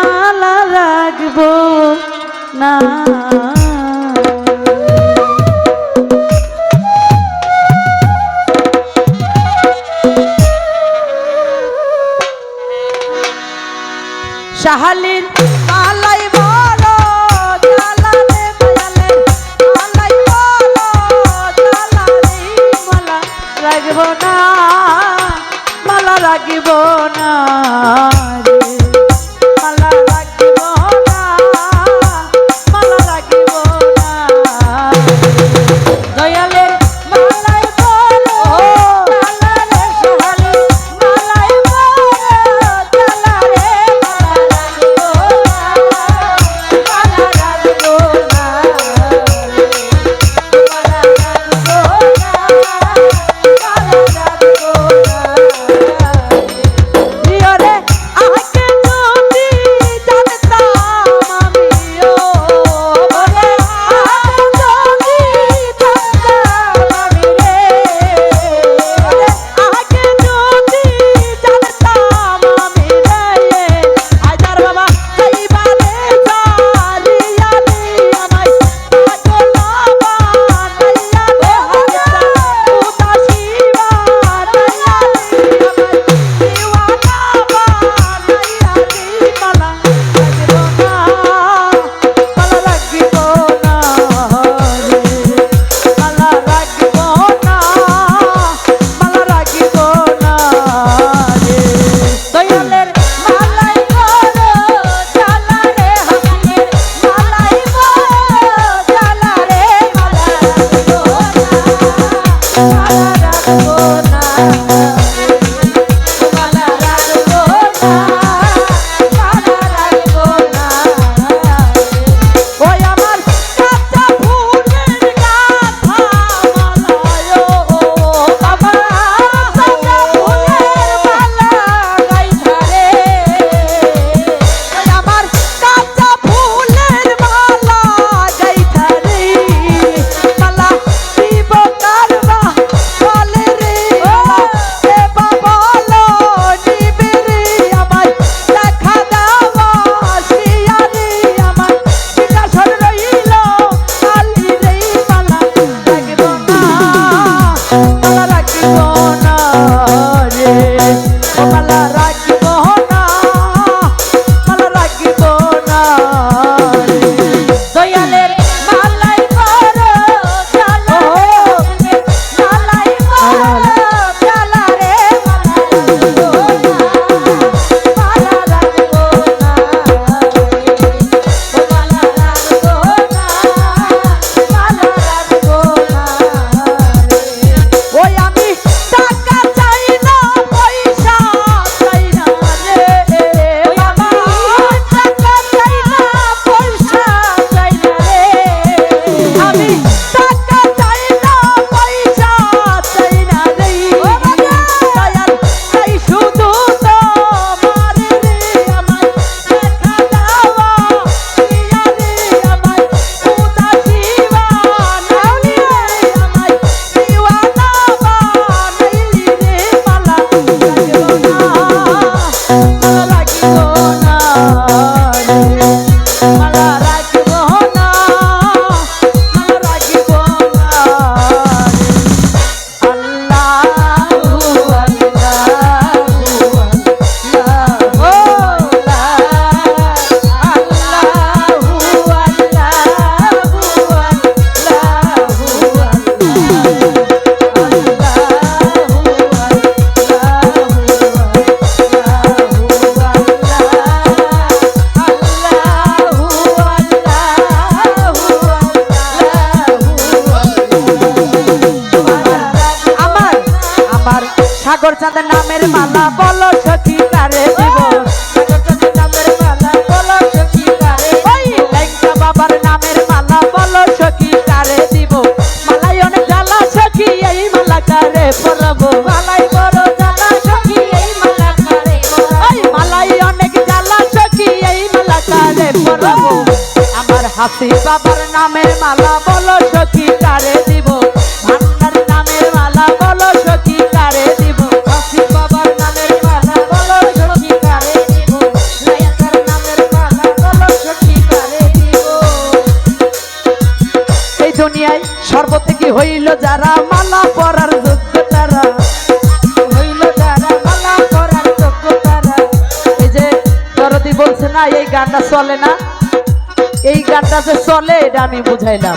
মালা রাখব না। শাহালির মালাই বলো জালালে মালালে, মালাই বলো জালালি মালা রাখব না, মালা রাখব না। চাঁদ নামের মালা বলো সখী তারে দিব। বাবার নামের মালা বলো সখী তারে দিব। মালাই অনেক জ্বালা সখী, এই মালা কারে পরবো। মালাই বড় জ্বালা সখী, এই মালা কারে মালাই অনেক জ্বালা সখী, এই মালা কারে পরবো। আমার হাসি বাবা গানটা চলে না? এই গানটা যে চলে, এটা আমি বুঝাইলাম।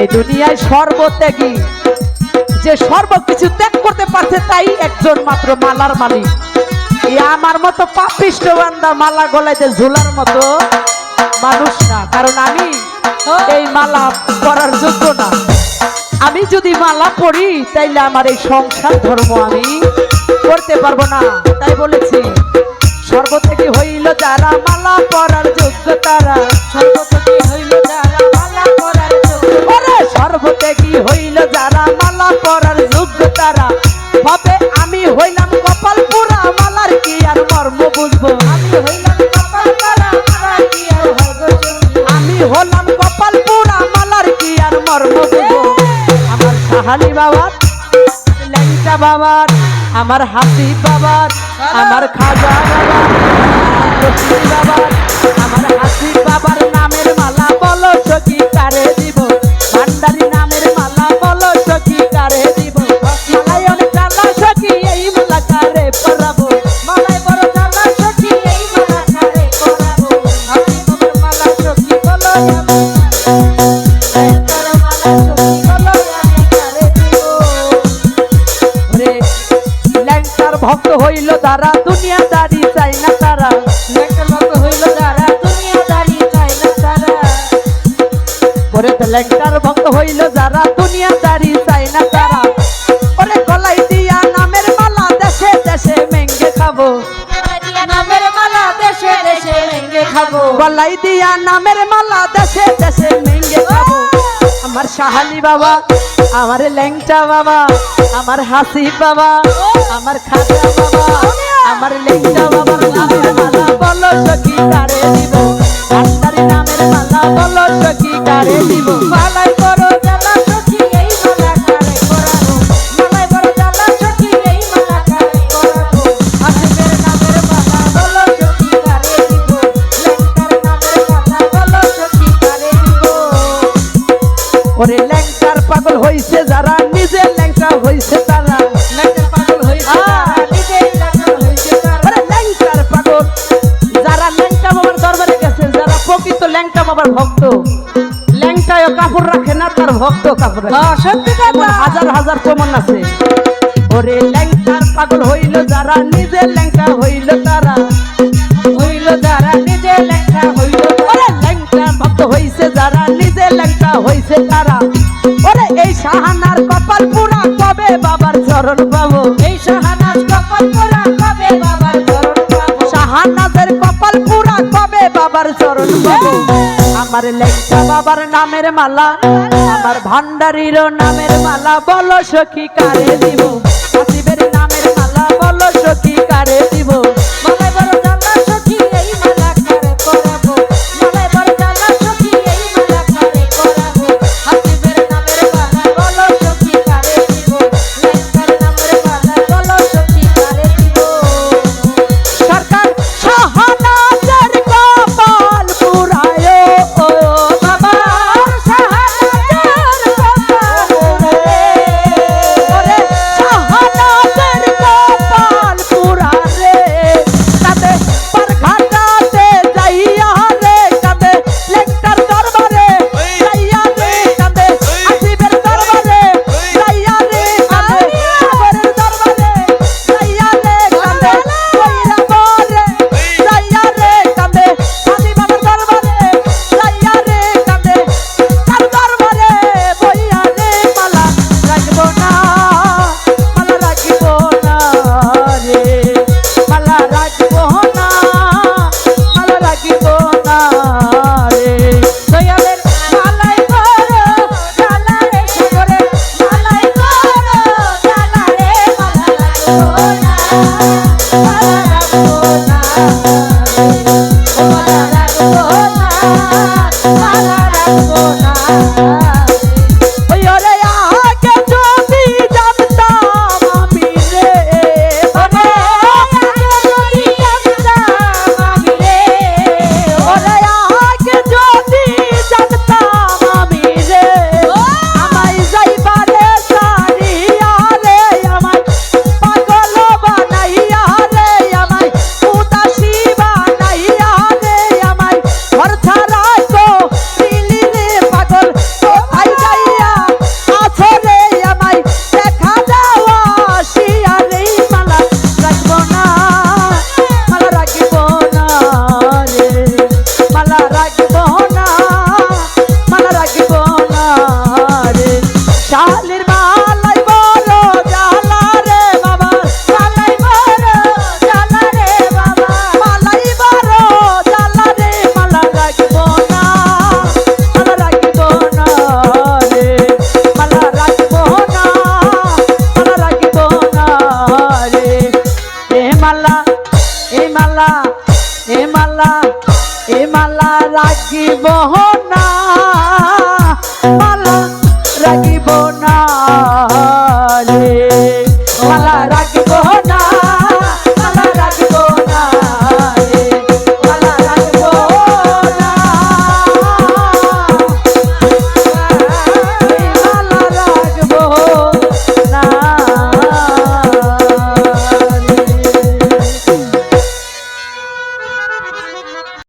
এই দুনিয়ায় সর্বত্যাগী, যে সর্বকিছু ত্যাগ করতে পারছে, তাই একজন মাত্র মালার মালিক। আমার মতো পাপিষ্ট বান্দা মালা গলাইতে ঝুলার মতো মানুষ না, কারণ আমি এই মালা পরার যোগ্য না। আমি যদি মালা পড়ি তাইলে আমার এই সংসার ধর্ম আমি করতে পারব না। তাই বলেছি সর্বত্যাগী হইল যারা মালা পরার যোগ্য তারা। হইল যারা মালা পরার যোগ্য সর্বত্যাগী হইল যারা মালা পরার যোগ্য তারা। ভাবে আমি হইলাম কপাল পুরা মালার কি আর মর্ম বুঝব? আমি হইলাম কপাল পরা কি আর আমি হলাম কপাল পুরা মালার কি আর মর্ম বুঝব? আমার সাহালি বাবার ল্যাংটা বাবার আমার হাসি বাবার আমার খাজা বাবা বাবার। ল্যাংটার ভক্ত হইল তারা, দুনিয়াদারি চাই না তারা। লেখার মতো হইল যারা দুনিয়াদারি চাই না তারা। ল্যাংটার ভক্ত হইল যারা, দুনিয়াদারি চাই না তারা। ওরে গলাই দিয়া নামের মালা, দেশে দেশে মেঙ্গে খাব। নামের মালা, দেশে দেশে ভেঙ্গে খাব। গলাই দিয়া নামের মালা, দেশে দেশে মেঙ্গে খাব। আমার সাহালি বাবা, আমার ল্যাংটা বাবা, আমার হাসি বাবা। আমার খাজা বাবা, আমার লেখা বাবা, নামের মালা বলো সখী কারে দিব? আন্দারি নামের মালা বলো সখী কারে দিব? মালাই ভক্ত ল্যাংটায় কাপড় রাখে না তার ভক্ত কাপড় সত্যি কথা। হাজার হাজার প্রমাণ আছে। ওরে ল্যাংটার পাগল হইল যারা নিজে ল্যাংটা হইল তারা। হইল যারা নিজে লেঙ্কা হইল ওরে ল্যাংটা ভক্ত হইছে যারা নিজে ল্যাংটা হইছে তারা। ওরে এই সাহানার কপাল পুরা কবে বাবার চরণ পাবো? এই সাহানাজ কপাল পরা কবে বাবার চরণ পাবো? শাহানাদের কপাল পুরা কবে বাবার চরণ পাবো? আমার লেখা বাবার নামের মালা, আমার ভান্ডারির নামের মালা, বলো সখী কারে দিব নামের নামের রে মালা রাজ